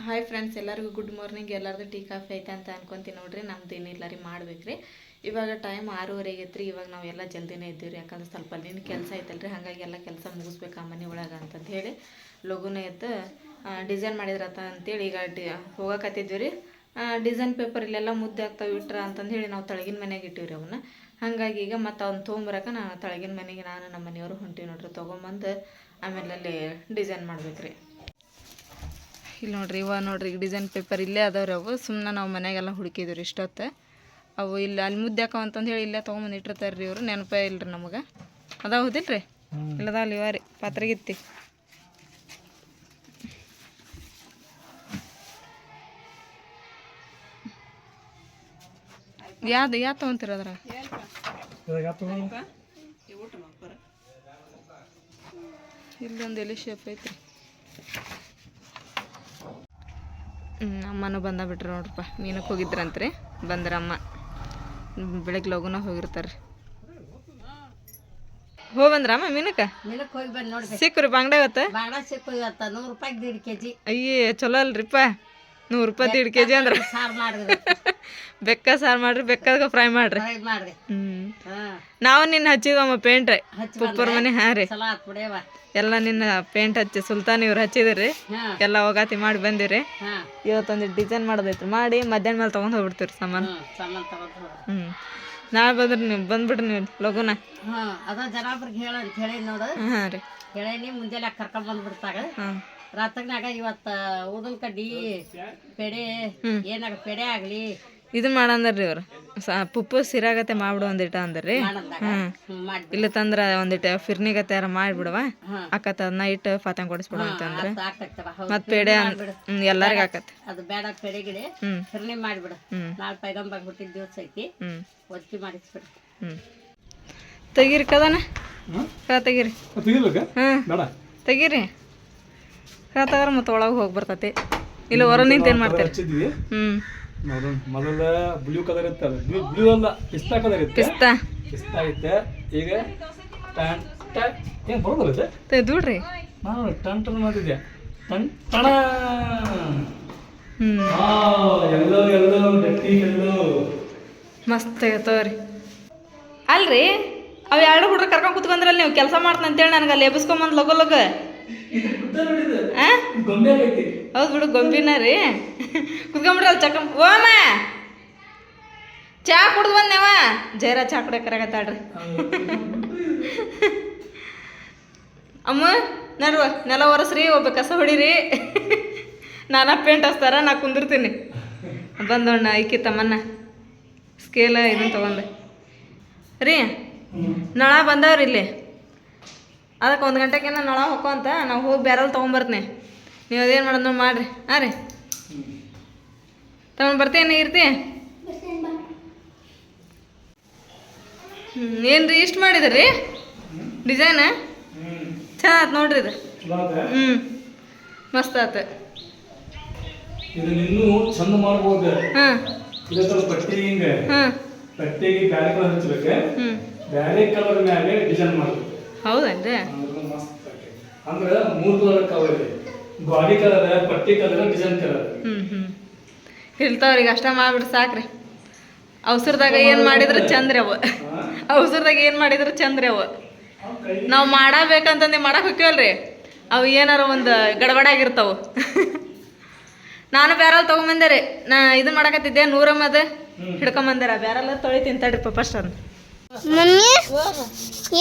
Hi friends ಎಲ್ಲರಿಗೂ good morning ಎಲ್ಲರದು tea, coffee ಐತೆ ಅಂತ ಅನ್ಕೊಂತೀನಿ ನೋಡ್ರಿ. ನಮ್ದು ಏನಿಲ್ಲ ರೀ, ಮಾಡ್ಬೇಕ್ರಿ. ಇವಾಗ ಟೈಮ್ ಆರೂವರೆಗೆ ಐತ್ರಿ. ಇವಾಗ ನಾವೆಲ್ಲ ಜಲ್ದಿನೇ ಇದ್ದೀವಿ ರೀ ಯಾಕಂದ್ರೆ ಸ್ವಲ್ಪ ಅಲ್ಲಿನ ಕೆಲಸ ಐತಲ್ರಿ. ಹಾಗಾಗಿ ಎಲ್ಲ ಕೆಲಸ ಮುಗಿಸ್ಬೇಕು ಆ ಮನೆ ಒಳಗೆ ಅಂತಂದು ಹೇಳಿ ಲಘುನ ಎದ್ದು ಡಿಸೈನ್ ಮಾಡಿದ್ರತ ಅಂತೇಳಿ ಈಗ ಡಿ ಹೋಗಕತ್ತಿದ್ವಿ ರೀ ಡಿಸೈನ್ ಪೇಪರ್ ಇಲ್ಲೆಲ್ಲ ಮುದ್ದೆ ಆಗ್ತಾವೆ ಇಟ್ರ ಅಂತಂದು ಹೇಳಿ ನಾವು ತಳಗಿನ ಮನೆಗೆ ರೀ ಅವನ್ನ ಹಾಗಾಗಿ ಈಗ ಮತ್ತು ಅವ್ನು ತೊಗೊಂಬರಕ ನಾನು ತಳಗಿನ ಮನೆಗೆ ನಾನು ನಮ್ಮ ಮನೆಯವರು ಹೊಂಟಿವಿ ನೋಡ್ರಿ. ತೊಗೊಂಬಂದು ಆಮೇಲೆ ಅಲ್ಲಿ ಡಿಸೈನ್ ಮಾಡ್ಬೇಕ್ರಿ. ಇಲ್ಲಿ ನೋಡ್ರಿ ಇವ ನೋಡ್ರಿ ಡಿಸೈನ್ ಪೇಪರ್ ಇಲ್ಲೇ ಅದಾವ್ರಿ ಅವು. ಸುಮ್ಮನೆ ನಾವು ಮನೆಗೆಲ್ಲ ಹುಡುಕಿದ್ವಿ ರೀ ಇಷ್ಟೊತ್ತು. ಅವು ಇಲ್ಲಿ ಅಲ್ಲಿ ಮುದ್ದೆ ಹಾಕವ ಅಂತಂದು ಹೇಳಿ ಇಲ್ಲೇ ತೊಗೊಂಬಂದು ಇಟ್ಟಿರ್ತಾರೆ ರೀ ಇವರು. ನೆನಪೇ ಇಲ್ಲರಿ ನಮಗೆ. ಅದಾವ ರೀ ಇಲ್ಲದ ಅಲ್ಲಿ ಇವ ರೀ ಪಾತ್ರೆಗಿತ್ತಿ ಯಾವ್ದು ಯಾವ್ದು ತೊಗೊಂತೀರ ಅದ್ರ ಇಲ್ಲೊಂದು ಎಲೆ ಶೇಪ್ ಐತ್ರಿ. ಹ್ಮ್, ಅಮ್ಮನೂ ಬಂದ ಬಿಟ್ರಿ ನೋಡ್ರಪ್ಪ. ಮೀನಕ್ಕೆ ಹೋಗಿದ್ರಂತ್ರಿ. ಬಂದ್ರ ಅಮ್ಮ ಬೆಳಗ್ಗೆ ಲಗುನ ಹೋಗಿರ್ತಾರೆ ಹೋ ಬಂದ್ರಮ್ಮ ಮೀನಕ್ಕೆ? ಮೀನಕ್ಕೆ ಹೋಗಿ ಬಂದು ನೋಡ್ಬೇಕು. ಸಿಕ್ಕ್ರಿ ಬಾಂಗ್ಡೆ ಇವತ್ತು? ಬಾಳ ಸಿಕ್ಕು ಇವತ್ತು. ನೂರು ರೂಪಾಯಿ ದೀಡ್ ಕೆ ಜಿ ಅಯ್ಯೇ ಚಲೋ ಅಲ್ರಿಪ್ಪ. ನೂರು ರೂಪಾಯಿ ಎರಡು ಕೆ ಜಿ ಅಂದ್ರೆ. ಸಾರು ಬೆಕ್ಕ ಸಾರು ಮಾಡ್ರಿ ಬೆಕ್ಕದ ಫ್ರೈ ಮಾಡ್ರಿ. ಫ್ರೈ ಮಾಡ್ರಿ. ಹ್ಞೂ ಹಾಂ. ನಾವು ನಿನ್ನ ಹಚ್ಚಿದಮ್ಮ ಪೇಂಟ್ ರೀ. ಪುಪ್ಪರ್ ಮನೆ ಹಾ ರೀ. ಚಲೋ ಆತ್ ಬಿಡೇವ ಎಲ್ಲ ನಿನ್ನ ಪೇಂಟ್ ಹಚ್ಚಿ ಸುಲ್ತಾನ್ ಇವ್ರು ಹಚ್ಚಿದಿರಿ. ಹಾಂ. ಎಲ್ಲ ಹೋಗಾತಿ ಮಾಡಿ ಬಂದಿರಿ. ಹಾಂ. ಇವತ್ತೊಂದು ಡಿಸೈನ್ ಮಾಡೋದೈತ್ರಿ. ಮಾಡಿ ಮಧ್ಯಾಹ್ನ ಮೇಲೆ ತೊಗೊಂಡು ಹೋಗ್ಬಿಡ್ತೀರಿ ಸಾಮಾನು. ಹ್ಞೂ ಸಾಮಾನು ತಗೊಂಡು ಹ್ಞೂ ನಾಳೆ ಬಂದ್ರಿ ನೀವು ಬಂದ್ಬಿಡ್ರಿ ನೀವು ಲಗುನ. ಹಾಂ ಅದ ಹೇಳ ಅಂತ ಹೇಳಿ ನೋಡು. ಹಾಂ ರೀ. ಹೇಳೇನಿ ಮುಂಜಾನೆ ಕರ್ಕೊಂಡ್ ಬಂದ್ಬಿಡ್ತಾಗ ಹಾಂ. ರಾತ್ರಿನಾಗ ಇವತ್ತ ಊದಲ್ ಕಡ್ಡಿ ಪೆಡೆ ಏನಾಗ ಪೆಡೆ ಆಗ್ಲಿ. ಇದು ಮಾಡಂದ್ರಿ ಇವ್ರು. ಸ ಪುಪ್ಪು ಸಿರಾಗತ್ತೆ ಮಾಡ್ಬಿಡು ಒಂದಿಟ ಅಂದ್ರಿ. ಇಲ್ಲ ತಂದ್ರ ಒಂದಿಟ ಫಿರ್ನಿಗತ್ತೆ ಯಾರ ಮಾಡಿಬಿಡವ ಅಕ್ಕ ನೈಟ್ ಅದನ್ನ ಇಟ್ಟು ಫಾತಂಗ್ ಕೊಡಿಸ್ಬಿಡು ಅಂತಂದ್ರೆ ಮತ್ ಪೇಡೆ ಎಲ್ಲಾರ್ಗ ಮಾಡ್ಬಿಡು. ಹ್ಞೂ ಎಲ್ಲರಿಗೆ ಆಕತ್ತೆ ಅದು ಬೇಡ ಪೆಡೆ ಗಿಡೆ. ಹ್ಞೂ ಫಿರ್ನಿ ಮಾಡ್ಬಿಡು. ಹ್ಞೂ ನಾಳೆ ಪೈಗಂಬಾಗ ಹುಟ್ಟಿದ ದಿವಸ ಐತಿ. ಹ್ಞೂ ಒತ್ತಿ ಮಾಡಿಸ್ಬಿಡು. ಹ್ಞೂ ತೆಗೀರಿ ಕದನ? ಕಾ ತೆಗೀರಿ. ತೆಗಿಬೇಕಾ ಹಾಂ ಬೇಡ. ತೆಗೀರಿ. ತಗೋರ ಮತ್ತೆ ಒಳಗೆ ಹೋಗಿ ಬರ್ತೈತಿ. ಇಲ್ಲ ಹೊರ ನಿಂತು ಏನು ಮಾಡ್ತಾರೆ? ಹಚ್ಚಿದ್ವಿ. ಹ್ಞೂ ನೋಡೋಣ ಮೊದಲ ಬ್ಲೂ ಕಲರ್ ಇತ್ತು ಬ್ಲೂ ಬ್ಲೂ ಅಲ್ಲ ಪಿಸ್ತಾ ಕಲರ್ ಇತ್ತು? ಪಿಸ್ತಾ. ಪಿಸ್ತಾ ಐತೆ ಈಗ ಟನ್ ಟನ್. ಏನು ಬರೋದಿಲ್ಲ ತೆ ತೆಗ್ದುಡ್ರಿ ನಾನು ಟನ್ ಟನ್ ಮಾಡಿದ್ದೆ ಟನ್ ಟಣ. ಹ್ಞೂ ಎಲ್ಲೋ ಎಲ್ಲೋ ಗಟ್ಟಿ ಎಲ್ಲೋ. ಮಸ್ತ್ ತಗೋರಿ. ಅಲ್ರಿ ಅವು ಎರಡು ಹುಡ್ರು ಕರ್ಕೊಂಡು ಕುತ್ಕೊಂಡ್ರಲ್ಲ ನೀವು ಕೆಲಸ ಮಾಡ್ತಂತೇಳಿ ನನಗೆ ಅಲ್ಲಿ ಎಬ್ಬಿಸ್ಕೊಂಬಂದು ಲಗ ಲಗು. ಹೌದು ಬಿಡು ಗೊಂಬಿನ ರೀ. ಕುತ್ಕೊಂಬಿಡ್ರಿ ಅಲ್ಲಿ ಚಕ್ಕ ಓಮ ಚಾ ಕುಡ್ದು ಬಂದೇವ ಜೈರ ಚಾ ಕುಡಿಯಕರಾಗತ್ತಾಳ್ರಿ ಅಮ್ಮ ನಡುವ ನೆಲ ಒರೆಸ್ರಿ ಒಬ್ಬ ಕಸ ಹೊಡೀರಿ. ನಾನಾ ಪೇಂಟ್ ಹಚ್ತಾರ ನಾ ಕುಂದಿರ್ತೀನಿ. ಬಂದೋಣ ಐಕಿ ತಮ್ಮನ್ನ. ಸ್ಕೇಲ ಇದನ್ನ ತಗೊಂಡೆ ರೀ ನಳ ಬಂದವ್ರಿ ಇಲ್ಲಿ. ಅದಕ್ಕೆ ಒಂದು ಗಂಟೆಗೆ ನಳ ಹೊಕ್ಕೋ ಅಂತ ನಾವು ಹೋಗಿ ಬ್ಯಾರಲ್ ತೊಗೊಂಬರ್ತೀನಿ. ನೀವು ಅದೇನು ಮಾಡೋದು ಮಾಡಿರಿ. ಹಾಂ ರೀ. ತಗೊಂಡು ಬರ್ತೀನಿ ಇರ್ತಿ? ಹ್ಞೂ ಏನು ರೀ ಇಷ್ಟು ಮಾಡಿದ್ರಿ? ಡಿಸೈನ? ಚಂದ ಆತು ನೋಡ್ರಿ ಇದು? ಹ್ಞೂ ಮಸ್ತ್ ಆತು. ಚಂದ ಮಾಡ್ಬೋದು. ಹಾಂ. ಇದೇ ಥರ ಪಟ್ಟಿ ಹಿಂಗೆ. ಹಾಂ. ಪಟ್ಟಿಗೆ ಬ್ಯಾರೆ ಕಲರ್ ಬ್ಯಾರೆ ಮ್ಯಾಲೆ ಡಿಸೈನ್ ಮಾಡ್ಬೇಕು. ಹೌದೇನ್ರಿ? ಅಂದ್ರೆ ಮೂರ್ ಕಲರ್ ಕವರ್ ಇದೆ ಕಲರ್ ಪಟ್ಟಿ ಕಲರ್ ಡಿಸೈನ್ ಕಲರ್ ಹ್ಞೂ ಹ್ಞೂ ಇರ್ತಾವ್ರಿಗೆ ಅಷ್ಟ ಮಾಡ್ಬಿಡ್ರಿ ಸಾಕ್ರಿ. ಅವಸರದಾಗ ಏನು ಮಾಡಿದ್ರು ಚಂದ್ರಿ ಅವ. ಅವಸರದಾಗ ಏನು ಮಾಡಿದ್ರು ಚಂದ್ರಿ ಅವ. ನಾವು ಮಾಡಬೇಕಂತಂದು ಮಾಡಕ್ಕೆ ಹೋಗ್ತೀವಲ್ರಿ ಅವು ಏನಾರ ಒಂದು ಗಡಬಡಾಗಿರ್ತಾವ ನಾನು ಬ್ಯಾರಲ್ ತೊಗೊಂಬಂದೆ ರೀ. ನಾ ಇದು ಮಾಡಕತ್ತಿದ್ದೆ ನೂರಮ್ಮದ ಹಿಡ್ಕೊಂಬಂದಾರ ಬ್ಯಾರಲ್ ತೊಳಿ ತಡ್ರಿಪ್ಪ ಫಸ್ಟ್ ಅದನ್ನ ಮಮ್ಮಿ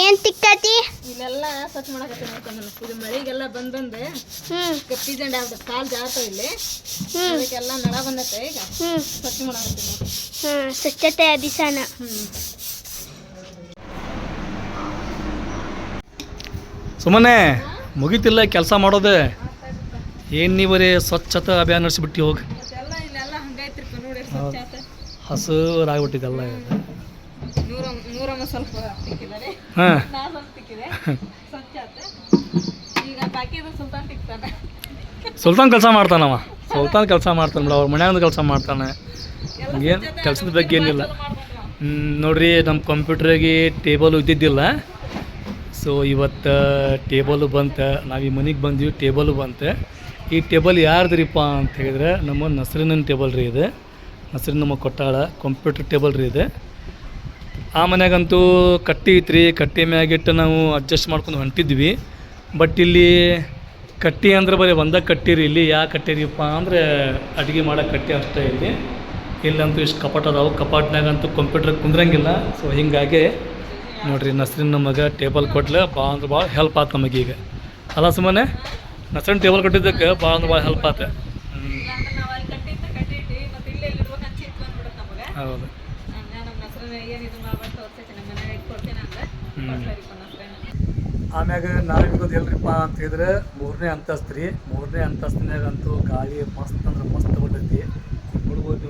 ಏನ್ ತಿಕ್ಕತಿ? ಇಲ್ಲೆಲ್ಲ ಸ್ವಚ್ಛ ಮಾಡಕತ್ತೀನಿ ನಾನು. ಇದು ಮಳೆಗೆಲ್ಲ ಬಂದ್ ಬಂದ್ ಹ್ಮ್ ಗಪ್ಪಿ ಜಂಡ ಕಾಲು ಜಾರ್ತಾವ ಇಲ್ಲಿ. ಹ್ಮ್. ಅದಕ್ಕೆಲ್ಲ ನಳ ಬಂದೈತೆ ಈಗ. ಹ್ಮ್. ಸ್ವಚ್ಛ ಮಾಡಕತ್ತೀನಿ. ಹ್ಮ್ ಸ್ವಚ್ಛತೆ ಅಭಿಸಾನ ಹ್ಞೂ ಸುಮ್ಮನೆ ಮುಗಿತಿಲ್ಲ ಕೆಲಸ ಮಾಡೋದೆ. ಏನು ನೀವು ಬರೀ ಸ್ವಚ್ಛತಾ ಅಭಿಯಾನ ನಡೆಸಿಬಿಟ್ಟು ಹೋಗಿ? ನೋಡಿ ಹಸುರಾಗ್ಬಿಟ್ಟಿದ್ದೆಲ್ಲ ನೂರಮ್ಮ ಸ್ವಲ್ಪ ತಿಕ್ಕಿದ್ದಾರೆ ಹಾಂ. ನಾ ಸ್ವಲ್ಪ ತಿಕ್ಕಿದೆ ಸ್ವಚ್ಛ ಈಗ ಬಾಕಿದು ಸುಲ್ತಾನ್ ತಿಕ್ತಾನೆ ಸುಲ್ತಾನ್ ಕೆಲಸ ಮಾಡ್ತಾನವ ಸುಲ್ತಾನ್ ಕೆಲಸ ಮಾಡ್ತಾನೆ ಬಿಡ ಅವ್ರ ಮನ್ಯಾಗ ಕೆಲಸ ಮಾಡ್ತಾನೆ. ಏನು ಕೆಲಸದ ಬಗ್ಗೆ ಏನಿಲ್ಲ. ನೋಡ್ರಿ ನಮ್ಮ ಕಂಪ್ಯೂಟ್ರಿಗೆ ಟೇಬಲ್ ಇದ್ದಿದ್ದಿಲ್ಲ. ಸೊ ಇವತ್ತು ಟೇಬಲ್ ಬಂತು ನಾವು ಈ ಮನೆಗೆ ಬಂದ್ವಿ ಟೇಬಲ್ ಬಂತು. ಈ ಟೇಬಲ್ ಯಾರ್ದ್ರಿಪ್ಪ ಅಂತ ಹೇಳಿದ್ರೆ ನಮ್ಮ ನಸರಿನ ಟೇಬಲ್ ರೀ ಇದು. ನಸರಿನ ನಮ್ಮ ಕೊಟ್ಟಾಳ ಕಂಪ್ಯೂಟರ್ ಟೇಬಲ್ ರೀ ಇದು. ಆ ಮನೆಗಂತೂ ಕಟ್ಟಿ ಐತ್ರಿ. ಕಟ್ಟಿ ಮ್ಯಾಗಿಟ್ಟು ನಾವು ಅಡ್ಜಸ್ಟ್ ಮಾಡ್ಕೊಂಡು ಹೊಂಟಿದ್ವಿ. ಬಟ್ ಇಲ್ಲಿ ಕಟ್ಟಿ ಅಂದ್ರೆ ಬರೀ ಒಂದ ಕಟ್ಟಿರಿ. ಇಲ್ಲಿ ಯಾ ಕಟ್ಟಿರಿಪ್ಪ ಅಂದ್ರೆ ಅಡುಗೆ ಮಾಡೋ ಕಟ್ಟಿ ಅಷ್ಟೇ ಇಲ್ಲಿ. ಇಲ್ಲಂತೂ ಇಷ್ಟು ಕಪಾಟ ಅದಾವೆ. ಕಪಾಟ್ನಾಗಂತೂ ಕಂಪ್ಯೂಟರ್ ಕುಂದ್ರಂಗಿಲ್ಲ. ಸೊ ಹೀಗಾಗಿ ನೋಡಿರಿ ನಸ್ರಿನ ನಮಗೆ ಟೇಬಲ್ ಕೊಟ್ಲೆ. ಭಾಳ ಅಂದ್ರೆ ಭಾಳ ಹೆಲ್ಪ್ ಆತು ನಮಗೀಗ ಅಲ್ಲ ಸುಮ್ಮನೆ ನಸ್ರಿನ ಟೇಬಲ್ ಕೊಟ್ಟಿದ್ದಕ್ಕೆ ಭಾಳ ಅಂದ್ರೆ ಭಾಳ ಹೆಲ್ಪ್ ಆಯ್ತು ಇಲ್ಲಾಂದ್ರೆ ನಾವು ಅಲ್ಲಿ ಕಟ್ಟಿದ್ದ ಕಟ್ಟಿಟ್ಟಿ ಮತ್ತೆ ಇಲ್ಲೇ ಇಡ್ಬೇಕು ಅಂತ ಚಿಂತೆ ಬಂದ್ಬಿಡುತ್ತೆ ನಮಗೆ ಹೌದು ಹಂಗ ನಮ್ಮ ಹೆಸರನ್ನ ಏನು ಇದು ಮಾಡ್ಬೇಕು ತೋರಿಸ್ತೈತೆ ನಮ್ಮ ಮನೆಯಾಗ ಇಟ್ಕೊಡ್ತೀನಿ ಅಂದ್ರೆ ಕೊಡ್ತಾರಿಪ್ಪ ಹೆಸರನ್ನ ಆಮ್ಯಾಗ ನಾವು ಇರೋದು ಎಲ್ರಿಪ್ಪ ಅಂತ ಹೇಳಿದ್ರೆ ಮೂರನೇ ಅಂತಸ್ತು ರೀ ಮೂರನೇ ಅಂತಸ್ತಿನಾಗಂತೂ ಗಾಳಿ ಮಸ್ತ್ ಅಂದ್ರೆ ಮಸ್ತ್ ಬರ್ತೈತಿ. ನೋಡ್ಬೋದು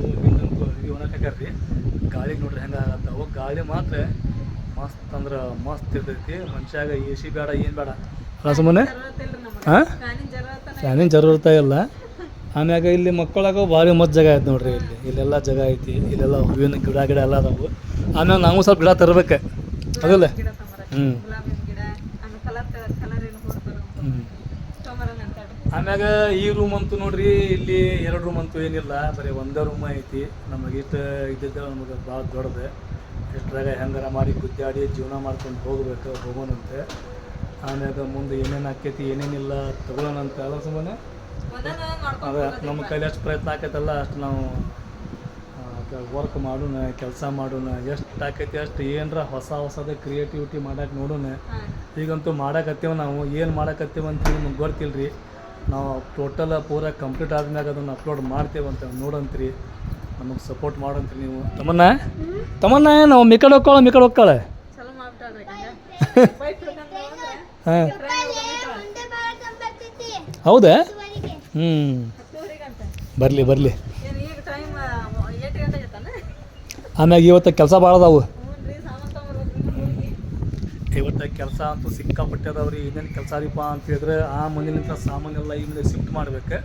ನೀವು ಅರಿವಿ ರೀ ಗಾಳಿಗೆ ನೋಡ್ರಿ ಹೆಂಗೆ ಆಗತ್ತಾವು. ಗಾಳಿ ಮಾತ್ರ ಮಸ್ತ್ ಅಂದ್ರೆ ಮಸ್ತ್ ಇರ್ತೈತಿ. ಮನುಷ್ಯಾಗ ಎ ಸಿ ಬೇಡ ಏನು ಬೇಡ ಸುಮ್ಮನೆ ಹಾಂ? ಫ್ಯಾನಿನ ಜರೂರತ ಇಲ್ಲ. ಆಮ್ಯಾಗ ಇಲ್ಲಿ ಮಕ್ಕಳಾಗ ಭಾರಿ ಮಸ್ತ್ ಜಾಗ ಐತೆ ನೋಡ್ರಿ ಇಲ್ಲಿ. ಇಲ್ಲೆಲ್ಲ ಜಾಗ ಐತಿ. ಇಲ್ಲೆಲ್ಲ ಹೂವಿನ ಗಿಡ ಗಿಡ ಎಲ್ಲ ಅದಾವು. ಆಮ್ಯಾಗ ನಾವು ಸ್ವಲ್ಪ ಗಿಡ ತರಬೇಕು. ಅದಲ್ಲೇ ಹ್ಞೂ ಗುಲಾಬಿ ಗಿಡ ಆಮೇಲೆ ಕಲರ್ ಕಲರ್ ಏನು ಕೊಡ್ತಾರೆ ಹ್ಞೂ ತೊಗೊಂಬರೋಣ ಅಂತ ಹೇಳ್ರಿ. ಆಮ್ಯಾಗ ಈ ರೂಮ್ ಅಂತೂ ನೋಡ್ರಿ ಇಲ್ಲಿ ಎರಡು ರೂಮ್ ಅಂತೂ ಏನಿಲ್ಲ. ಬರೀ ಒಂದೇ ರೂಮ್ ಐತಿ. ನಮಗೆ ಇಟ್ಟು ಇದ್ದಿದ್ದ ನಮಗೆ ಭಾಳ ದೊಡ್ಡದು. ಇಷ್ಟರಾಗ ಹೆಂಗಾರ ಮಾಡಿ ಗುದ್ದಾಡಿ ಜೀವನ ಮಾಡ್ಕೊಂಡು ಹೋಗ್ಬೇಕು ಹೋಗೋಣಂತೆ ಆಮ್ಯಾಗ ಮುಂದೆ ಏನೇನು ಆಕೈತಿ ಏನೇನಿಲ್ಲ ತಗೊಳ್ಳೋಣಂತ ಅಲ್ಲ ಸುಮ್ಮನೆ. ಅದೇ ನಮ್ಮ ಕೈಲಿ ಎಷ್ಟು ಪ್ರಯತ್ನ ಆಕೈತಲ್ಲ ಅಷ್ಟು ನಾವು ವರ್ಕ್ ಮಾಡೋಣ ಕೆಲಸ ಮಾಡೋಣ ಎಷ್ಟು ಆಕೈತಿ ಅಷ್ಟು ಏನರ ಹೊಸ ಹೊಸದ ಕ್ರಿಯೇಟಿವಿಟಿ ಮಾಡಕ್ಕೆ ನೋಡೋಣ. ಈಗಂತೂ ಮಾಡಕತ್ತೇವೆ ನಾವು. ಏನು ಮಾಡಕತ್ತೇವೆ ಅಂತ ನಮ್ಗೆ ಗೊತ್ತಿಲ್ಲ ರೀ ನಾವು ಟೋಟಲ್ ಪೂರ ಕಂಪ್ಲೀಟ್ ಆದ್ಮ್ಯಾಗ ಅದನ್ನು ಅಪ್ಲೋಡ್ ಮಾಡ್ತೇವೆ ಅಂತ ನೋಡಂತ್ರಿ. ನಮಗೆ ಸಪೋರ್ಟ್ ಮಾಡಂತ್ರಿ ನೀವು. ತಮ್ಮನ್ನ ತಮ್ಮನ್ನ ನಾವು ಮಿಕಡ್ ಹೋಗ್ಕೊಳ್ಳ ಮಿಕಡ್ ಹೋಗ್ಕೊಳ್ಳೆ ಹಾಂ. ಹೌದಾ? ಹ್ಞೂ ಬರಲಿ ಬರಲಿ. ಆಮ್ಯಾಗ ಇವತ್ತು ಕೆಲಸ ಭಾಳ ಅದಾವು ಇವತ್ತು ಕೆಲಸ ಅಂತೂ ಸಿಕ್ಕಾಪಟ್ಟೆ ರೀ ಏನೇನು ಕೆಲಸ ರೀಪ ಅಂತ ಹೇಳಿದ್ರೆ ಆ ಮನೇಲಿಂದ ಸಾಮಾನೆಲ್ಲ ಈ ಮನೆ ಶಿಫ್ಟ್ ಮಾಡ್ಬೇಕು.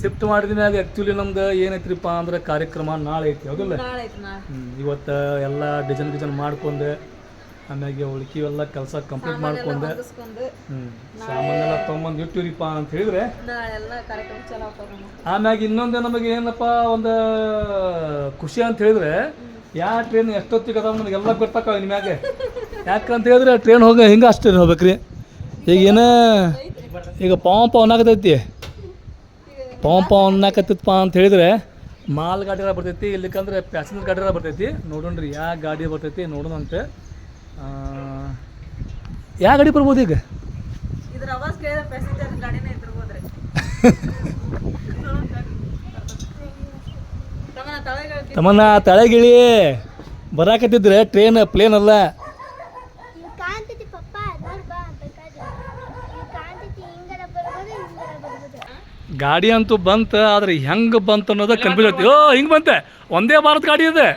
ಶಿಫ್ಟ್ ಮಾಡಿದ ಮ್ಯಾಗ ಆ್ಯಕ್ಚುಲಿ ನಮ್ದು ಏನೈತ್ರಿಪ್ಪ ಅಂದ್ರೆ ಕಾರ್ಯಕ್ರಮ ನಾಳೆ ಐತಿ ಹೌದಿಲ್ಲ? ಇವತ್ತು ಎಲ್ಲ ಡಿಸೈನ್ ಡಿಸೈನ್ ಮಾಡ್ಕೊಂಡು ಆಮ್ಯಾಗೆ ಉಳ್ಕಿವೆಲ್ಲ ಕೆಲಸ ಕಂಪ್ಲೀಟ್ ಮಾಡ್ಕೊಂಡು ಹ್ಞೂ ಸಾಮಾನೆಲ್ಲ ತೊಗೊಂಬಂದು ಇಟ್ಟಿರಿಪ್ಪ ಅಂತ ಹೇಳಿದ್ರೆ ಆಮ್ಯಾಗ ಇನ್ನೊಂದು ನಮಗೆ ಏನಪ್ಪ ಒಂದು ಖುಷಿ ಅಂತ ಹೇಳಿದ್ರೆ ಯಾವ ಟ್ರೈನ್ ಎಷ್ಟೊತ್ತಿಗೆ ಅದಾವ ನಮಗೆಲ್ಲ ಗೊತ್ತಾಕ ಇನ್ಮ್ಯಾಗೆ ಯಾಕಂತ ಹೇಳಿದ್ರೆ ಟ್ರೈನ್ ಹೋಗಿ ಹಿಂಗೆ ಅಷ್ಟೇ ಹೋಗ್ಬೇಕ್ರಿ ಈಗ ಏನು ಈಗ ಪಾವ ಪಾವ್ ಪಾಂಪ ಪಾವ್ ಅಂತ ಹೇಳಿದ್ರೆ ಮಾಲ್ ಗಾಡಿಗಳ ಬರ್ತೈತಿ ಇಲ್ಲಿಕಂದ್ರೆ ಪ್ಯಾಸೆಂಜರ್ ಗಾಡಿಗಳ ಬರ್ತೈತಿ. ನೋಡೋಣ ರೀ ಯಾವ ಗಾಡಿ ಬರ್ತೈತಿ ನೋಡೋಣಂತೆ ಯಾವ ಗಾಡಿ ಬರ್ಬೋದು ಈಗ? ತಮ್ಮನ ತಳಗಿಳಿ ಬರಾಕತ್ತಿದ್ರೆ ಟ್ರೈನ್ ಪ್ಲೇನ್ ಅಲ್ಲ ಇವ್ ಕಾಣ್ತೈತಿ ಪಪ್ಪ ನೋಡ್ ಬಾ ಬೇಕಾದ್ರೆ ಇವ್ ಕಾಣ್ತೈತಿ ಹಿಂಗಾರ ಬರ್ಬೋದು ಹಿಂಗಾರ ಬರ್ಬೋದು ಗಾಡಿ ಅಂತೂ ಬಂತ ಆದ್ರೆ ಹೆಂಗೆ ಬಂತು ಅನ್ನೋದು ಕನ್ಫ್ಯೂಸ್ ಐತಿ ಓ ಹಿಂಗೆ ಬಂತೆ. ಒಂದೇ ಭಾರತ್ ಗಾಡಿ ಇದೆ.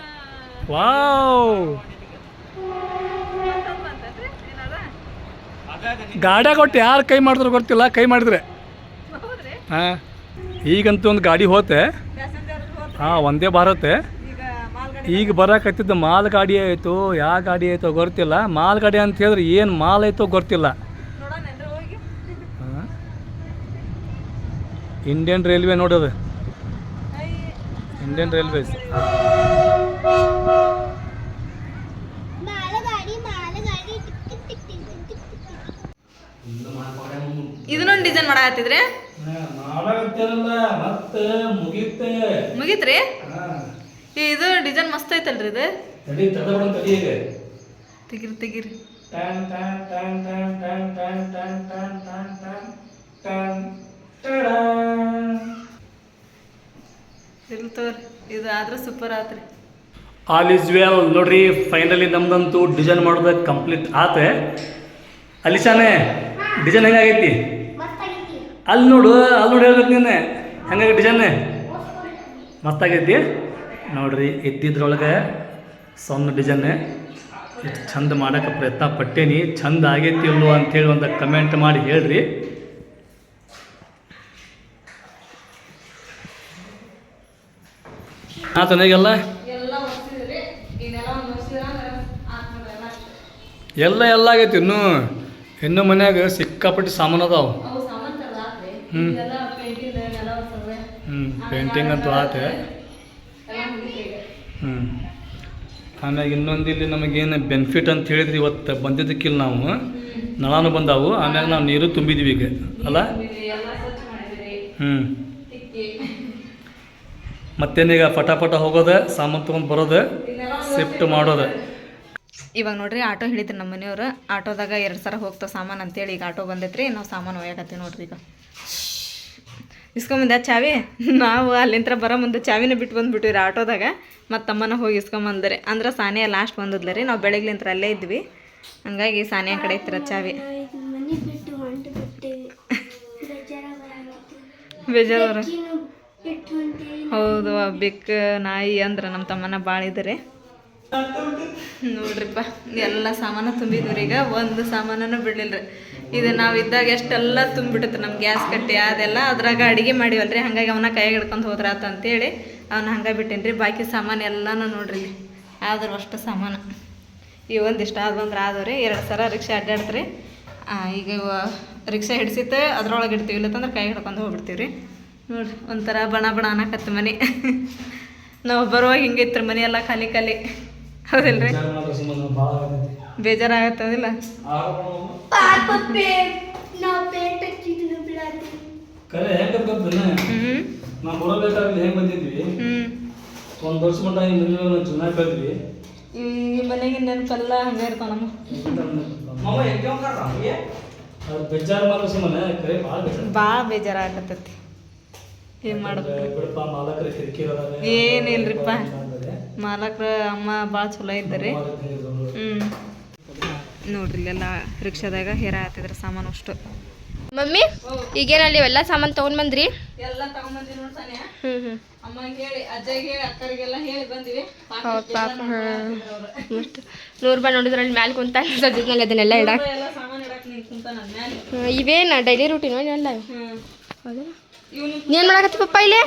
ವಾವ್. ಗಾಡಿಯಾಗ ಒಟ್ಟು ಯಾರು ಕೈ ಮಾಡಿದ್ರು ಗೊತ್ತಿಲ್ಲ ಕೈ ಮಾಡಿದ್ರೆ. ಹಾಂ. ಈಗಂತೂ ಒಂದು ಗಾಡಿ ಹೋತೆ. ಹಾಂ ಒಂದೇ ಭಾರತ. ಈಗ ಬರಾಕತ್ತಿದ್ದ ಮಾಲ್ ಗಾಡಿ ಆಯಿತು ಯಾವ ಗಾಡಿ ಆಯಿತೋ ಗೊತ್ತಿಲ್ಲ. ಮಾಲ್ ಗಾಡಿ ಅಂತ ಹೇಳಿದ್ರೆ ಏನು ಮಾಲ್ ಆಯಿತೋ ಗೊತ್ತಿಲ್ಲ. ಇಂಡಿಯನ್ ರೈಲ್ವೆ ನೋಡೋದು. ಇಂಡಿಯನ್ ರೈಲ್ವೇಸ್ ಇದನ್ನೊಂದು ಡಿಸೈನ್ ಮಾಡತ್ತಿದ್ರೆ ಮುಗೀತ್ರಿ? ಇದು ಡಿಸೈನ್ ಮಸ್ತ್ ಐತಲ್ರಿ ಇದು. ತೆಗಿರಿ ತೆಗಿರಿ. ಇದು ಸೂಪರ್ ಆಲ್ ಈಸ್ ವೆಲ್ ನೋಡ್ರಿ ಫೈನಲಿ ನಮ್ದಂತೂ ಡಿಸೈನ್ ಮಾಡೋದು ಕಂಪ್ಲೀಟ್ ಆತೆ. ಅಲಿಶಾನೆ ಡಿಸೈನ್ ಹೆಂಗಾಗೈತಿ? ಅಲ್ಲಿ ನೋಡು, ಅಲ್ಲಿ ನೋಡಿ ಹೇಳ್ಬೇಕು ನಿನ್ನೆ. ಹೆಂಗಾಗಿ ಡಿಸೈನ್ ಮಸ್ತಾಗೈತಿ. ನೋಡ್ರಿ ಇದ್ದಿದ್ರೊಳಗೆ ಸಣ್ಣ ಡಿಸೈನ್ ಎಷ್ಟು ಚಂದ ಮಾಡೋಕೆ ಪ್ರಯತ್ನ ಪಟ್ಟೇನಿ ಚಂದ ಆಗೈತಿ ಇಲ್ಲೋ ಅಂತೇಳಿ ಒಂದು ಕಮೆಂಟ್ ಮಾಡಿ ಹೇಳ್ರಿ. ಆತ ತನಗೆಲ್ಲ ಎಲ್ಲ ಎಲ್ಲ ಆಗೈತಿ ಇನ್ನೂ. ಇನ್ನೂ ಮನ್ಯಾಗ ಸಿಕ್ಕಾಪಟ್ಟಿ ಸಾಮಾನು ಅದಾವ. ಹ್ಞೂ ಹ್ಞೂ ಪೇಂಟಿಂಗ್ ಅಂತೂ ಆತೆ. ಹ್ಞೂ ಆಮ್ಯಾಗ ಇನ್ನೊಂದು ಇಲ್ಲಿ ನಮಗೇನು ಬೆನಿಫಿಟ್ ಅಂತ ಹೇಳಿದ್ರಿ ಇವತ್ತು ಬಂದಿದ್ದಕ್ಕಿಲ್ಲ ನಾವು. ನಳಾನು ಬಂದಾವು. ಆಮ್ಯಾಗ ನಾವು ನೀರು ತುಂಬಿದ್ವಿ ಈಗ. ಅಲ್ಲ? ಹ್ಞೂ ಮತ್ತೇನೀಗ ಪಟಾಪಟ ಹೋಗೋದು ಸಾಮಾನು ತೊಗೊಂಡು ಬರೋದು ಶಿಫ್ಟ್ ಮಾಡೋದು? ಇವಾಗ ನೋಡ್ರಿ ಆಟೋ ಹಿಡಿದ್ರಿ ನಮ್ಮ ಮನೆಯವ್ರು. ಆಟೋದಾಗ ಎರಡು ಸರ ಹೋಗ್ತಾವೆ ಸಾಮಾನು ಅಂತೇಳಿ. ಈಗ ಆಟೋ ಬಂದೈತ್ರಿ ನಾವು ಸಾಮಾನು ಒಯ್ಯಾಕತ್ತೀವಿ ನೋಡ್ರಿ ಈಗ. ಇಸ್ಕೊಂಬಂದ ಚಾವಿ? ನಾವು ಅಲ್ಲಿಂತ್ರ ಬರೋ ಮುಂದೆ ಚಾವಿನ ಬಿಟ್ಟು ಬಂದುಬಿಟ್ಟಿವ್ರಿ ಆಟೋದಾಗ. ಮತ್ತು ತಮ್ಮನ ಹೋಗಿ ಇಸ್ಕೊಂಬಂದ್ರಿ. ಅಂದ್ರೆ ಸಾನಿಯ ಲಾಸ್ಟ್ ಬಂದದ್ಲ ರೀ ನಾವು ಬೆಳಗ್ಲಿಂತ್ರ ಅಲ್ಲೇ ಇದ್ವಿ. ಹಂಗಾಗಿ ಸಾನಿಯ ಕಡೆ ಇತ್ತಿರ ಚಾವಿ. ಬೇಜಾರ ಹೌದು ಬೆಕ್ಕು ನಾಯಿ ಅಂದ್ರೆ ನಮ್ಮ ತಮ್ಮನ ಭಾಳ ಇದ್ದಾರೆ ನೋಡ್ರಿಪ್ಪ, ಎಲ್ಲ ಸಾಮಾನು ತುಂಬಿದ್ವಿ ಈಗ, ಒಂದು ಸಾಮಾನು ಬಿಡಲಿಲ್ಲ ರೀ ಇದು ನಾವು ಇದ್ದಾಗ ಎಷ್ಟೆಲ್ಲ ತುಂಬಿಬಿಡುತ್ತೆ ನಮ್ಮ ಗ್ಯಾಸ್ ಕಟ್ಟಿ, ಅದೆಲ್ಲ ಅದ್ರಾಗ ಅಡುಗೆ ಮಾಡಿವಲ್ರಿ. ಹಾಗಾಗಿ ಅವನ ಕೈಯಾಗ ಹಿಡ್ಕೊಂಡು ಹೋದ್ರಾತ ಅಂತೇಳಿ ಅವನ್ನ ಹಂಗೆ ಬಿಟ್ಟೇನಿ ರೀ ಬಾಕಿ ಸಾಮಾನು ಎಲ್ಲನೂ ನೋಡ್ರಿ ಆದ್ರೂ ಅಷ್ಟು ಸಾಮಾನು. ಈ ಒಂದಿಷ್ಟು ಆದ ಬಂದ್ರೆ ಆದವ್ರಿ, ಎರಡು ಸಲ ರಿಕ್ಷಾ ಅಡ್ಡಾಡ್ತ್ರಿ. ಈಗ ರಿಕ್ಷಾ ಹಿಡ್ಸಿತ್ತು, ಅದ್ರೊಳಗೆ ಇಡ್ತೀವಿ, ಇಲ್ಲತ್ತಂದ್ರೆ ಕೈ ಹಿಡ್ಕೊಂಡು ಹೋಗ್ಬಿಡ್ತೀವಿ ರೀ ನೋಡ್ರಿ ಒಂಥರ ಬಣ ಬಣ ಅನ್ನಕತ್ತ ಮನೆ. ನಾವು ಬರುವಾಗ ಹಿಂಗಿತ್ತು ಮನೆ ಎಲ್ಲ ಖಾಲಿ ಖಾಲಿ. ಹೌದಿಲ್ರಿ? ಬೇಜಾರಾಗತ್ತದಿಲ್ಲ ಬಾಳ ಹೆಂಗೆ ಹೆಂಗೆ ಒಂದು ವರ್ಷ ಮಟ್ಟ ಈ ಚೆನ್ನಾಗಿ ಮನೆಗೆ ನೆನಪೆಲ್ಲ ಹಂಗೆ ಇರ್ತಾವ ನಮ್ಮ ಭಾಳ ಬೇಜಾರಾಗತ್ತೈತಿ. ಏನು ಮಾಡ್ಬೇಕು. ಏನಿಲ್ರಿಪ್ಪ. ಮಾಲಕ್ರ ಅಮ್ಮ ಭಾಳ ಚಲೋ ಇದ್ದಾರೆ. ಹ್ಞೂ ನೋಡ್ರಿ ಎಲ್ಲ ರಿಕ್ಷಾದಾಗ ಹೇರ ಹತ್ತಿದ್ರ ಸಾಮಾನು ಅಷ್ಟು. ಮಮ್ಮಿ ಈಗೇನಲ್ಲಿ ಎಲ್ಲ ಸಾಮಾನು ತಗೊಂಡ್ ಬಂದ್ರಿ? ಎಲ್ಲ ತಗೊಂಬಂದಿ ನೋಡ್ತಾನೆ ಹ್ಞೂ ಹ್ಞೂ ಅಮ್ಮಗೆ ಹೇಳಿ ಅಜ್ಜಗೆ ಹೇಳಿ ಅಕ್ಕರಿಗೆಲ್ಲ ಹೇಳಿ ಬಂದಿವಿ. ಹೌದು ಪಾಪ ಹಾಂ ಮಸ್ತ್. ನೂರು ರೂಪಾಯಿ ನೋಡಿದ್ರೆ ಅಲ್ಲಿ ಮ್ಯಾಲೆ ಕುಂತ ಸದ್ಯದಲ್ಲಿ ಅದನ್ನೆಲ್ಲ ಇಡಕ್ಕೆ ಡೈಲಿ ರೂಟೀನ್ ಎಲ್ಲ ಹೌದಾ ಇವ್ನು ನೀನು ಮಾಡಕತ್ತಿ ಪಪ್ಪ ಇಲ್ಲಿ?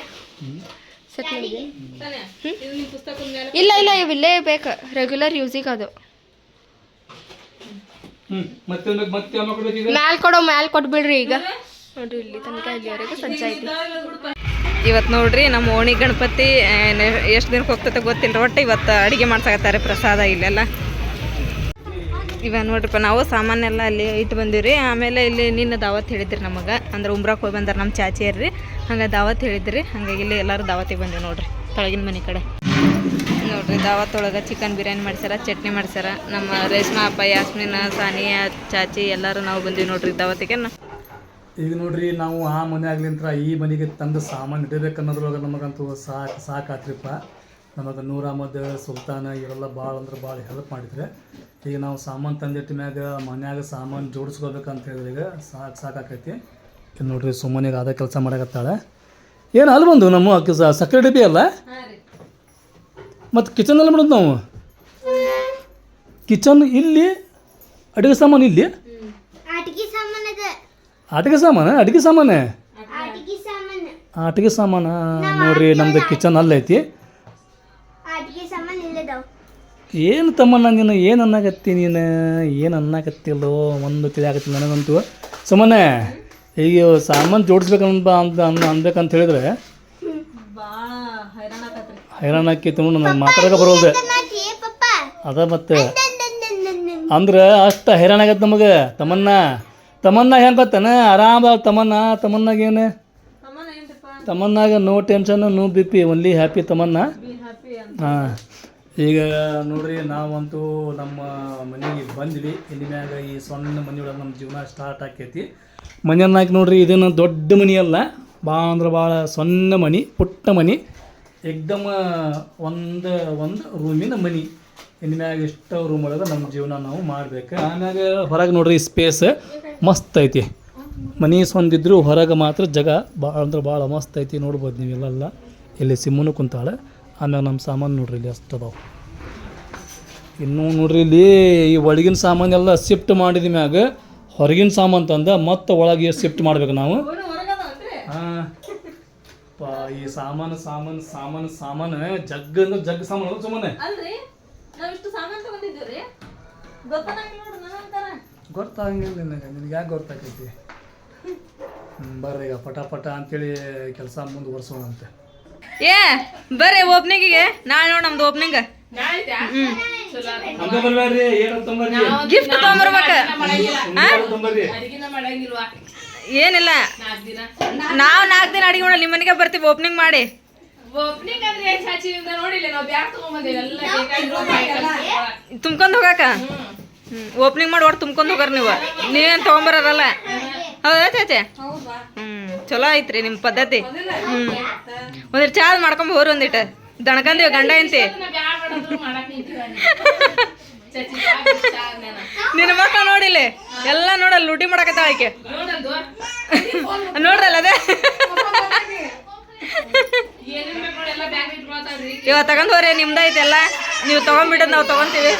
ಸೆಟ್ ಮಾಡಿದೆ ತಾನೆ? ಇದು ನಿಮ್ಮ ಪುಸ್ತಕದ ಮೇಲೆ ಇಲ್ಲ ಇಲ್ಲ ಇಲ್ಲೇ ಬೇಕು. ರೆಗ್ಯುಲರ್ ಯೂಸಿಗೆ ಅದು. ಮ್ಯಾಲ್ ಕೊಡೋ ಮ್ಯಾಲ್ ಕೊಟ್ಬಿಡ್ರಿ ಈಗ. ನೋಡ್ರಿ? ಇಲ್ಲಿ ತನಕ ಇಲ್ಲಿವರೆಗೆ ಸಂಜಾಯ್ತಿ ಇವತ್ತು ನೋಡ್ರಿ ನಮ್ಮ ಓಣಿ ಗಣಪತಿ ಎಷ್ಟು ದಿನಕ್ಕೆ ಹೋಗ್ತೈತೆ ಗೊತ್ತಿಲ್ಲ ಒಟ್ಟು ಇವತ್ತು ಅಡುಗೆ ಮಾಡ್ಸಾಕತ್ತಾರೆ ಪ್ರಸಾದ ಇಲ್ಲೆಲ್ಲ. ಇವ ನೋಡ್ರಿಪ್ಪ ನಾವು ಸಾಮಾನೆಲ್ಲ ಅಲ್ಲಿ ಇಟ್ಟು ಬಂದೀವಿ ರೀ ಆಮೇಲೆ ಇಲ್ಲಿ ನಿನ್ನ ದಾವತ್ ಹೇಳಿದ್ರಿ ನಮಗೆ. ಅಂದ್ರೆ ಉಮ್ರಾಕ್ ಹೋಗಿ ಬಂದಾರ ನಮ್ಮ ಚಾಚಿಯರ್ರಿ. ಹಂಗೆ ದಾವತ್ ಹೇಳಿದ್ರಿ. ಹಂಗಾಗಿ ಇಲ್ಲಿ ಎಲ್ಲರೂ ದಾವತಿಗೆ ಬಂದಿವಿ ನೋಡ್ರಿ, ತೊಳಗಿನ ಮನೆ ಕಡೆ. ನೋಡ್ರಿ ದಾವತ್ ಒಳಗೆ ಚಿಕನ್ ಬಿರಿಯಾನಿ ಮಾಡ್ಸ್ಯಾರ, ಚಟ್ನಿ ಮಾಡ್ಸ್ಯಾರ. ನಮ್ಮ ರೇಷ್ಮಾ ಅಪ್ಪ, ಯಾಸ್ಮಿನ, ಸಾನಿಯಾ, ಚಾಚಿ ಎಲ್ಲರೂ ನಾವು ಬಂದೀವಿ ನೋಡ್ರಿ ದಾವತಿಗೆ ಈಗ ನೋಡ್ರಿ, ನಾವು ಆ ಮನೆ ಆಗ್ಲಿಂತ್ರ ಈ ಮನೆಗೆ ತಂದು ಸಾಮಾನು ಇಡಬೇಕು ಅನ್ನೋದ್ರೊಳಗೆ ನಮಗಂತೂ ಸಾಕು, ಸಾಕಾತ್ರಿಪ್ಪ. ನಮಗೆ ಅಹಮದ್ ಸುಲ್ತಾನ ಇವರೆಲ್ಲ ಭಾಳ ಅಂದ್ರೆ ಭಾಳ ಹೆಲ್ಪ್ ಮಾಡಿದ್ರೆ. ಈಗ ನಾವು ಸಾಮಾನು ತಂದಿಟ್ಟ ಮ್ಯಾಗ ಮನ್ಯಾಗ ಸಾಮಾನು ಜೋಡಿಸ್ಕೋಬೇಕಂತ ಹೇಳಿದ್ರೆ ಈಗ ಸಾಕು ಸಾಕಾಕೈತಿ. ಈಗ ನೋಡ್ರಿ ಈಗ ಅದೇ ಕೆಲಸ ಮಾಡಕತ್ತಾಳೆ. ಏನು ಅಲ್ಲಿ ಬಂದು ನಮ್ಮ ಸಕ್ಕರೆ ಡಬ್ಬಿ ಅಲ್ಲ? ಮತ್ತು ಕಿಚನಲ್ಲಿ ಮಾಡೋದು ನಾವು? ಕಿಚನ್ ಇಲ್ಲಿ ಅಡುಗೆ ಸಾಮಾನು ಇಲ್ಲಿ? ಆಟಿಕೆ ಸಾಮಾನ್ ಅಡುಗೆ ಸಾಮಾನು? ಆಟಿಕೆ ಸಾಮಾನ? ನೋಡ್ರಿ ನಮ್ದು ಕಿಚನ್ ಅಲ್ಲೈತಿ. ಏನು ತಮ್ಮನ್ನ ನೀನು ಏನು ಅನ್ನಕತ್ತಿ ನೀನು? ಏನು ಅನ್ನಕತ್ತಿಲ್ಲೋ ಒಂದು ತಿಳಿಯಾಗತ್ತೆ ನನಗಂತೂ. ಸುಮ್ಮನೆ ಈಗ ಸಾಮಾನು ಜೋಡಿಸ್ಬೇಕಂತ ಅಂತ ಅನ್ ಅನ್ಬೇಕಂತ ಹೇಳಿದ್ರೆ ಹೈರಾಣ ಆಗತ್ರಿ ತುಂಬ ಆಕೈತಿ ನನಗೆ ಮಾತಾಡೋಕೆ ಬರೋದೆ ಅದ ಮತ್ತೆ ಅಂದ್ರೆ ಅಷ್ಟು ಹೈರಾಣ ಆಗತ್ತೆ ನಮಗೆ. ತಮ್ಮನ್ನ ತಮ್ಮನ್ನ ಹೆಂಗೆ ಗೊತ್ತಾನ? ಆರಾಮ ತಮ್ಮನ್ನ. ತಮ್ಮನ್ನಾಗೇನು ತಮ್ಮನ್ನಾಗ no tension no B P only happy ತಮ್ಮನ್ನ. ಹಾಂ. ಈಗ ನೋಡ್ರಿ, ನಾವಂತೂ ನಮ್ಮ ಮನೆಗೆ ಬಂದ್ವಿ. ಇಲ್ಲಿ ಮ್ಯಾಗ ಈ ಸಣ್ಣ ಮನೆಯೊಳಗೆ ನಮ್ಮ ಜೀವನ ಸ್ಟಾರ್ಟ್ ಆಕೈತಿ. ಮನೆಯನ್ನಾಕಿ ನೋಡ್ರಿ ಇದನ್ನು ದೊಡ್ಡ ಮನೆ ಅಲ್ಲ. ಭಾಳ ಅಂದ್ರೆ ಭಾಳ ಸಣ್ಣ ಮನೆ, ಪುಟ್ಟ ಮನೆ. ಎಕ್ದಮ್ಮ ಒಂದು ಒಂದು ರೂಮಿನ ಮನೆ. ಇನ್ನು ಮ್ಯಾಗ ಇಷ್ಟ ರೂಮ್ ಒಳಗೆ ನಮ್ಮ ಜೀವನ ನಾವು ಮಾಡ್ಬೇಕು. ಆಮ್ಯಾಗ ಹೊರಗೆ ನೋಡ್ರಿ ಸ್ಪೇಸ್ ಮಸ್ತ್ ಐತಿ. ಮನೆ ಸ್ವಂದಿದ್ರು ಹೊರಗೆ ಮಾತ್ರ ಜಾಗ ಭಾಳ ಅಂದ್ರೆ ಭಾಳ ಮಸ್ತ್ ಐತಿ ನೋಡ್ಬೋದು ನೀವು ಇಲ್ಲೆಲ್ಲ ಇಲ್ಲಿ ಸಿಮ್ಮನು ಕುಂತಾಳೆ. ಆಮ್ಯಾಗ ನಮ್ಮ ಸಾಮಾನು ನೋಡ್ರಿ ಇಲ್ಲಿ ಅಷ್ಟು ಅದಾವೆ. ಇನ್ನೂ ನೋಡ್ರಿ ಇಲ್ಲಿ ಈ ಒಳಗಿನ ಸಾಮಾನೆಲ್ಲ ಶಿಫ್ಟ್ ಮಾಡಿದ ಮ್ಯಾಗ ಹೊರಗಿನ ಸಾಮಾನು ತಂದ ಮತ್ತೆ ಒಳಗೆ ಶಿಫ್ಟ್ ಮಾಡ್ಬೇಕು ನಾವು. ಹಾಂ. ಪಾ ಈ ಸಾಮಾನು ಸಾಮಾನು ಸಾಮಾನು ಸಾಮಾನು ಜಗ್ ಅಂದ್ರೆ ಜಗ್ ಸಾಮಾನು ಸುಮ್ಮನೆ. ಗೊತ್ತಾಗಂಗಿಲ್ಲ ನಿನಗೆ ನಿನಗೆ ಯಾಕೆ ಗೊತ್ತಾಗೈತಿ ಬರ್ರಿ ಈಗ ಪಟ ಪಟ ಅಂತೇಳಿ ಕೆಲಸ ಮುಂದುವರ್ಸೋಣಂತೆ. ಏ ಬರ್ರಿ ಓಪನಿಂಗಿಗೆ. ನಾಳೆ ನೋಡಿ ನಮ್ದು ಓಪನಿಂಗ್. ಗಿಫ್ಟ್ ತೊಗೊಂಬರ್ಬೇಕ ಏನಿಲ್ಲ. ನಾವು ನಾಲ್ಕು ದಿನ ಅಡಿಗೆ ಮಾಡಲ್ಲ ನಿಮ್ಮ ಮನೆಗೆ ಬರ್ತೀವಿ ಓಪನಿಂಗ್ ಮಾಡಿ. ತುಂಬ್ಕೊಂಡು ಹೋಗಾಕ? ಓಪನಿಂಗ್ ಮಾಡಿ ಒಟ್ಟು ತುಂಬ್ಕೊಂಡು ಹೋಗಾರ ನೀವು. ನೀವೇನ್ ತಗೊಂಬರಲ್ಲ ಹೌದಾ. ಚಾಚೆ ಹ್ಮ್. ಚಲೋ ಐತ್ರಿ ನಿಮ್ ಪದ್ಧತಿ. ಹ್ಮ್. ಒಂದಿಟ್ಟು ಚಾರ್ಜ್ ಮಾಡ್ಕೊಂಡ್ ಹೋರಿ ಒಂದಿಟ್ಟು ದಣಕಂದೀವಿ ಗಂಡ ಎಂತಿ ನಿನ್ನ ಮಕ್ಕ ನೋಡಿಲ್ಲ ಎಲ್ಲ ನೋಡಲ್ಲ ಲೂಟಿ ಮಾಡಕತ್ತ ಆಕೆ. ನೋಡ್ರಲ್ಲ ಅದೇ? ಇವ ತಗೊಂಡ್ ಹೋರಿ ನಿಮ್ದ ಐತೆಲ್ಲ ನೀವು ತಗೊಂಡ್ಬಿಟ್ಟು ನಾವು ತಗೊಂತೀವಿ.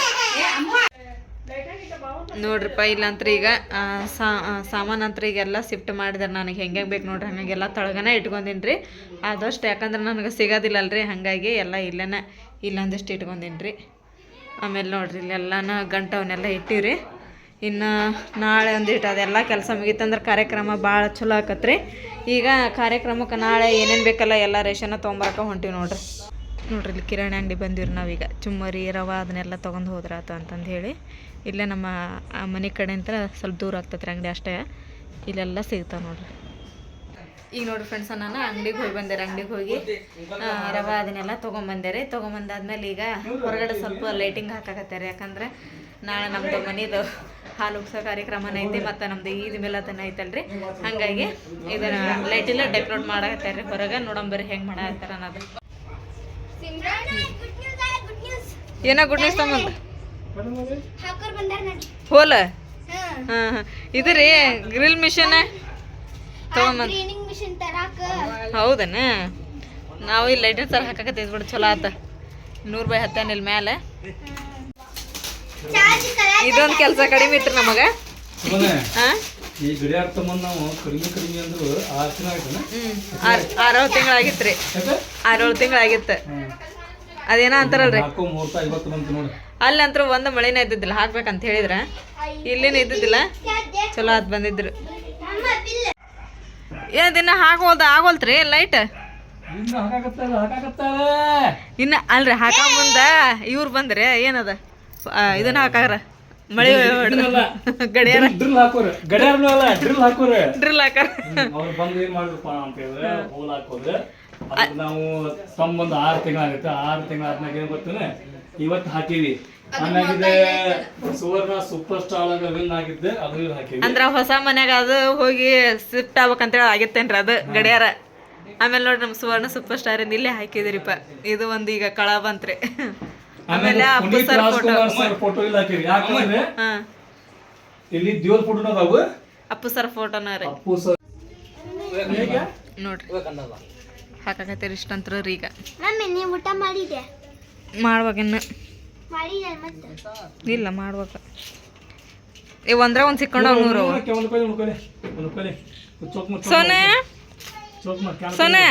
ನೋಡ್ರಿಪ್ಪ ಇಲ್ಲಂತ್ರ ಈಗ ಆ, ಸಾ ಸಾಮಾನು ಅಂತ ಈಗೆಲ್ಲ ಶಿಫ್ಟ್ ಮಾಡಿದ್ರೆ ನನಗೆ ಹೆಂಗೆ ಬೇಕು ನೋಡ್ರಿ ಹಂಗಾಗೆಲ್ಲ ತಳಗನ ಇಟ್ಕೊಂಡಿನ್ರಿ. ರೀ ಆದಷ್ಟು ಯಾಕಂದ್ರೆ ನನಗೆ ಸಿಗೋದಿಲ್ಲ ಅಲ್ರಿ ಹಾಗಾಗಿ ಎಲ್ಲ ಇಲ್ಲೇನ ಇಲ್ಲೊಂದಿಷ್ಟು ಇಟ್ಕೊಂಡಿನ್ರಿ. ರೀ ಆಮೇಲೆ ನೋಡ್ರಿ ಇಲ್ಲೆಲ್ಲನ ಗಂಟವನ್ನೆಲ್ಲ ಇಟ್ಟಿವ್ರಿ. ಇನ್ನು ನಾಳೆ ಒಂದಿಟ್ಟು ಅದೆಲ್ಲ ಕೆಲಸ ಮುಗೀತಂದ್ರೆ ಕಾರ್ಯಕ್ರಮ ಭಾಳ ಚಲೋ ಆಕತ್ರಿ. ಈಗ ಕಾರ್ಯಕ್ರಮಕ್ಕೆ ನಾಳೆ ಏನೇನು ಬೇಕಲ್ಲ ಎಲ್ಲ ರೇಷನ್ನ ತೊಗೊಂಬರಕ್ಕೆ ಹೊಂಟಿವಿ ನೋಡ್ರಿ. ನೋಡ್ರಿ, ಇಲ್ಲಿ ಕಿರಾಣಿ ಅಂಗಡಿ ಬಂದಿವ್ರಿ ನಾವೀಗ. ಚುಮ್ಮರಿ ರವೆ ಅದನ್ನೆಲ್ಲ ತೊಗೊಂಡು ಹೋದ್ರಾತು ಅಂತಂದು ಹೇಳಿ. ಇಲ್ಲೇ ನಮ್ಮ, ಆ ಮನೆ ಕಡೆಯಿಂದ ಸ್ವಲ್ಪ ದೂರ ಆಗ್ತೈತ್ರಿ ಅಂಗಡಿ ಅಷ್ಟೇ. ಇಲ್ಲೆಲ್ಲ ಸಿಗ್ತಾವೆ ನೋಡ್ರಿ. ಈಗ ನೋಡ್ರಿ ಫ್ರೆಂಡ್ಸ್ ನಾನು ಅಂಗಡಿಗೆ ಹೋಗಿ ಬಂದೆ ಅಂಗಡಿಗೆ ಹೋಗಿ. ರವ ಅದನ್ನೆಲ್ಲ ತೊಗೊಂಬಂದೆ ತೊಗೊಂಬಂದಾದ್ಮೇಲೆ ಈಗ ಹೊರಗಡೆ ಸ್ವಲ್ಪ ಲೈಟಿಂಗ್ ಹಾಕಾಕತ್ತಾರೆ ಯಾಕಂದ್ರೆ ನಾಳೆ ನಮ್ಮದು ಮನೆದು ಹಾಲು ಉಗ್ಸೋ ಕಾರ್ಯಕ್ರಮನ ಐತಿ, ಮತ್ತು ನಮ್ದು ಈದ್ ಮಿಲಾದನ ಐತಲ್ರಿ. ಹಾಗಾಗಿ ಇದನ್ನ ಲೈಟಿಲ್ಲ ಡೆಕೋರೇಟ್ ರೀ. ಹೊರಗೆ ನೋಡಂಬರಿ ಹೆಂಗೆ ಮಾಡಕತ್ತಾರ ಅನ್ನೋದು ಗುಡ್ ನ್ಯೂಸ್ ಆಯ್ ಗುಡ್ ನ್ಯೂಸ್ ಏನೋ ಗುಡ್ ನ್ಯೂಸ್ ತಗೊಂಬಂದ ಹಾಕೋರ್ ಬಂದಾರ ನೋಡಿ ಹೋಲ? ಹಾ ಇದು ರೀ ಗ್ರಿಲ್ ಮಿಷನ್ ತೊಗೊಂಬಂದ ಹೌದನ? ನಾವು ಇಲ್ಲಿ ಲೈಟರ್ ಸರ್ ಹಾಕಕತ್ತೈತಿ ಬಿಡು ಚಲೋ ಆತ. ನೂರು ರೂಪಾಯಿ ಹತ್ತಾನ ಇಲ್ಲಿ ಮೇಲೆ ಚಾರ್ಜ್ ಕರ ಇದೊಂದು ಕೆಲಸ ಕಡಿಮೆ ಇತ್ತು ನಮಗೆ. ಹಾಂ? ಈ ಗಡಿಯಾರ ತಗೊಂಡ್ ನಾವು ಕಡಿಮೆ ಕಡಿಮೆ ಅಂದ್ರು ಆರು ತಿಂಗಳ ಆಯ್ತನ ಆರೇಳು ತಿಂಗಳಾಗಿತ್ತು ರೀ ಆರೇಳು ತಿಂಗಳಾಗಿತ್ತು. ಅದೇನೋ ಅಂತಾರಲ್ರಿ? ಅಲ್ಲಿ ಅಂತೂ ಒಂದು ಮಳೆನೇ ಇದ್ದಿದ್ದಿಲ್ಲ ಹಾಕ್ಬೇಕಂತ ಹೇಳಿದ್ರ. ಇಲ್ಲೇನು ಇದ್ದಿದ್ದಿಲ್ಲ. ಚಲೋ ಅದ್ ಬಂದಿದ್ರು. ಏನ್ ದಿನ ಹಾಕೋದ ಆಗೋಲ್ತ್ರಿ ಲೈಟ್? ಇನ್ನು ಅಲ್ರಿ ಹಾಕ ಮುಂದ ಇವ್ರು ಬಂದ್ರೆ ಏನದ? ಇದನ್ನ ಹಾಕಾರ ಮಳೆ ಗಡಿಯಾರ ಡ್ರಿಲ್ ಹಾಕೋರು. ಗಡಿಯಾರನು ಅಲ್ಲ ಡ್ರಿಲ್ ಹಾಕೋರ. ಡ್ರಿಲ್ ಹಾಕಾರ. ಅವ್ರು ಬಂದು ಏನ್ ಮಾಡ್ಬೇಕಪ್ಪ ಅಂತ ಹೇಳಿದ್ರೆ ಹೋಲ್ ಹಾಕೋದ್ರೆ ಅದಕ್ಕೆ ನಾವು ಆರು ತಿಂಗಳಾಗುತ್ತೆ. ಆರು ತಿಂಗಳ ಆದ್ಮೇಲೆ ಏನ್ ಗೊತ್ತೇನೆ? ಇವತ್ತು ಹಾಕಿವಿ. ಆಮ್ಯಾಗಿದೆ ಸುವರ್ಣ ಸೂಪರ್ ಸ್ಟಾರ್ ವಿನ್ ಆಗಿದ್ದೆ. ಅದು ಇದು ಹಾಕಿವಿ. ಅಂದ್ರ ಹೊಸ ಮನ್ಯಾಗ ಅದು ಹೋಗಿ ಶಿಫ್ಟ್ ಆಗ್ಬೇಕಂತೇಳಿ ಆಗಿತ್ತೇನ್ರಿ ಅದು ಗಡಿಯಾರ. ಆಮೇಲೆ ನೋಡ್ರಿ ನಮ್ಮ ಸುವರ್ಣ ಸೂಪರ್ ಸ್ಟಾರ್ ಇಲ್ಲಿ ಇಲ್ಲೇ ಹಾಕಿದಿರಿಪ್ಪ ಇದು ಒಂದು ಈಗ ಕಳ ಬಂತ್ರಿ. ಆಮೇಲೆ Appu Puneeth sir photo Rajkumar sir photo ಇಲ್ಲ ಯಾಕಂದ್ರೆ ಇಲ್ಲಿ ದೇವ್ರ ಫೋಟೋನ ಅದಾವು ಅಪ್ಪು ಸರ್ ಫೋಟೋನ ರೀ. ಅಪ್ಪು ಸರ್ ನೋಡ್ರಿ. ಹಾಕಾಕತ್ತೀರಿ ಇಷ್ಟಂತ್ರ ರೀ ಈಗ. ಮಮ್ಮಿ ನೀವು ಊಟ ಮಾಡಿದೆ ಮಾಡ್ಬೇಕಿನ್ನು ಇಲ್ಲ ಮಾಡ್ಬೇಕು. ಇವ್ ಒಂದ್ರ ಒಂದ್ ಸಿಕ್ಕೊಂಡ ನೂರು ಸೋನೆ. ಸೋನೆ.